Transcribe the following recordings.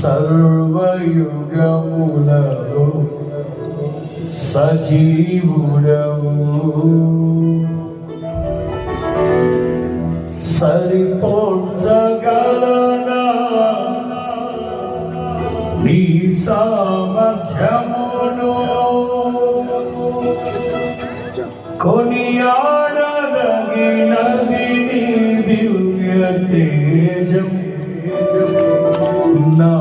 సర్వయుగములలో సజీవుడవు. సరిపోల్చగలనా నీ సామర్థ్యమును కొనియాడగినది దివ్య తేజం. నా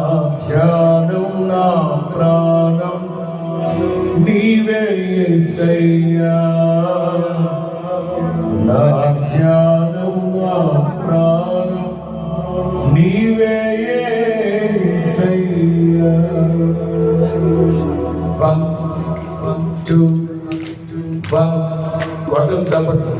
ధ్యానం నా ప్రాణం. నీవే సయ్యా నా ధ్యానం నా ప్రాణం. నీవే సయ్యా వన్ టూ వన్ కొట్టం చప్పట్లు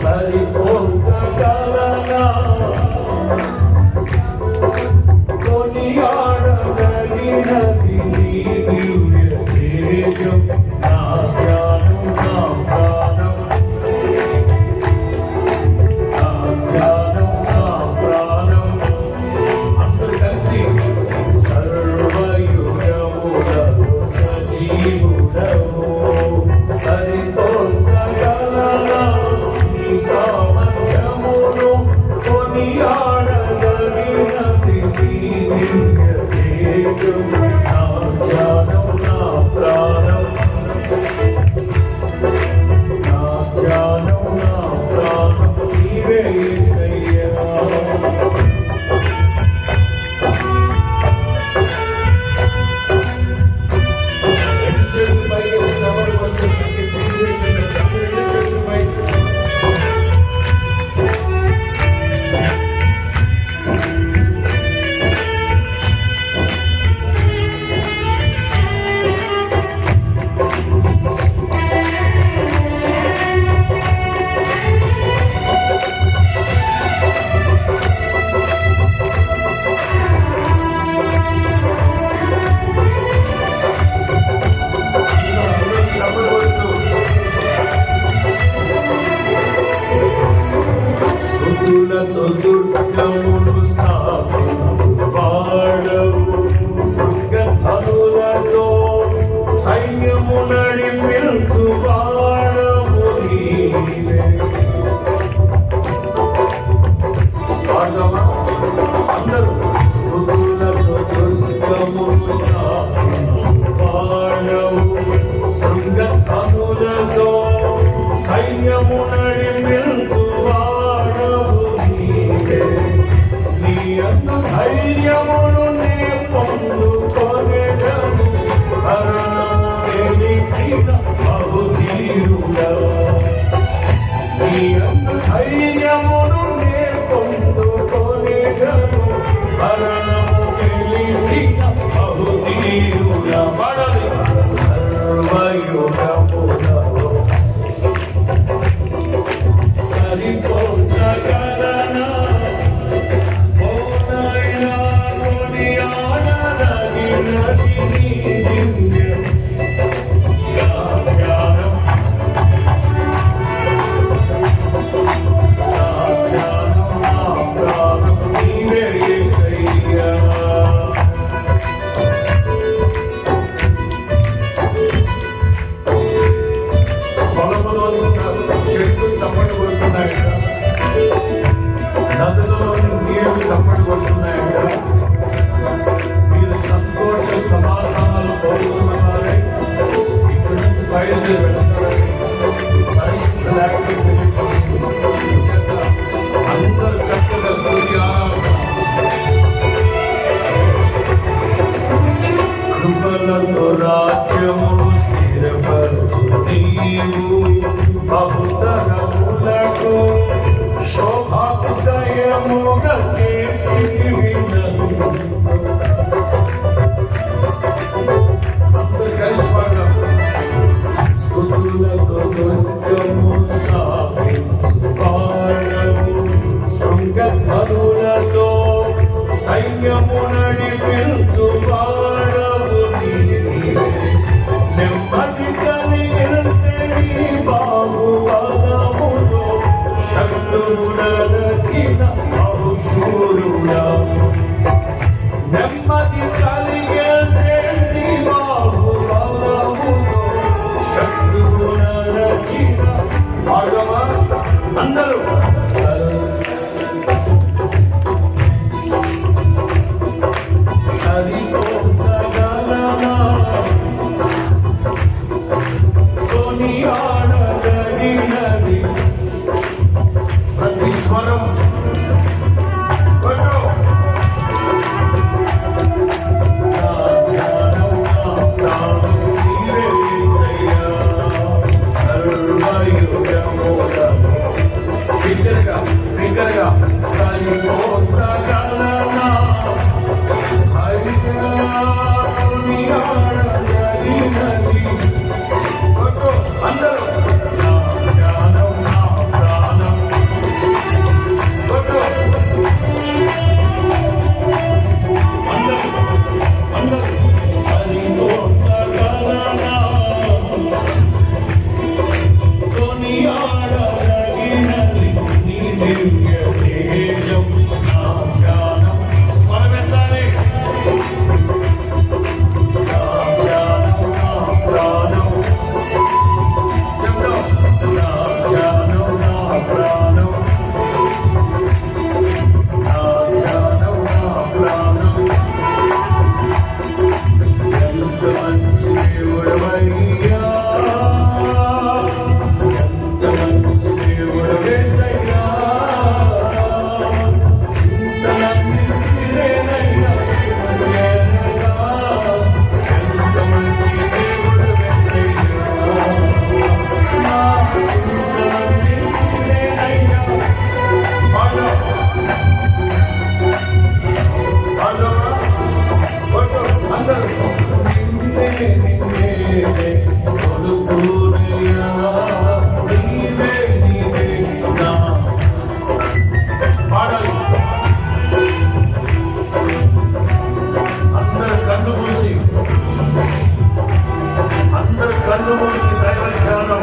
సరిపోతగా so much. కృపలతో దుర్గమును స్థాపించు వాడవు సుగధనులతో సైన్యము నడిపించు వాడవు అందరూ సుగులతో దుర్గమును స్థాపించు వాడవు సుగధనులతో సైన్యము 大量の కృపలతో రాజ్యమును స్థిరపరుచు నీవు బహుతరములకు శోభాతిశయముగా చేసి విన్నను. don't know.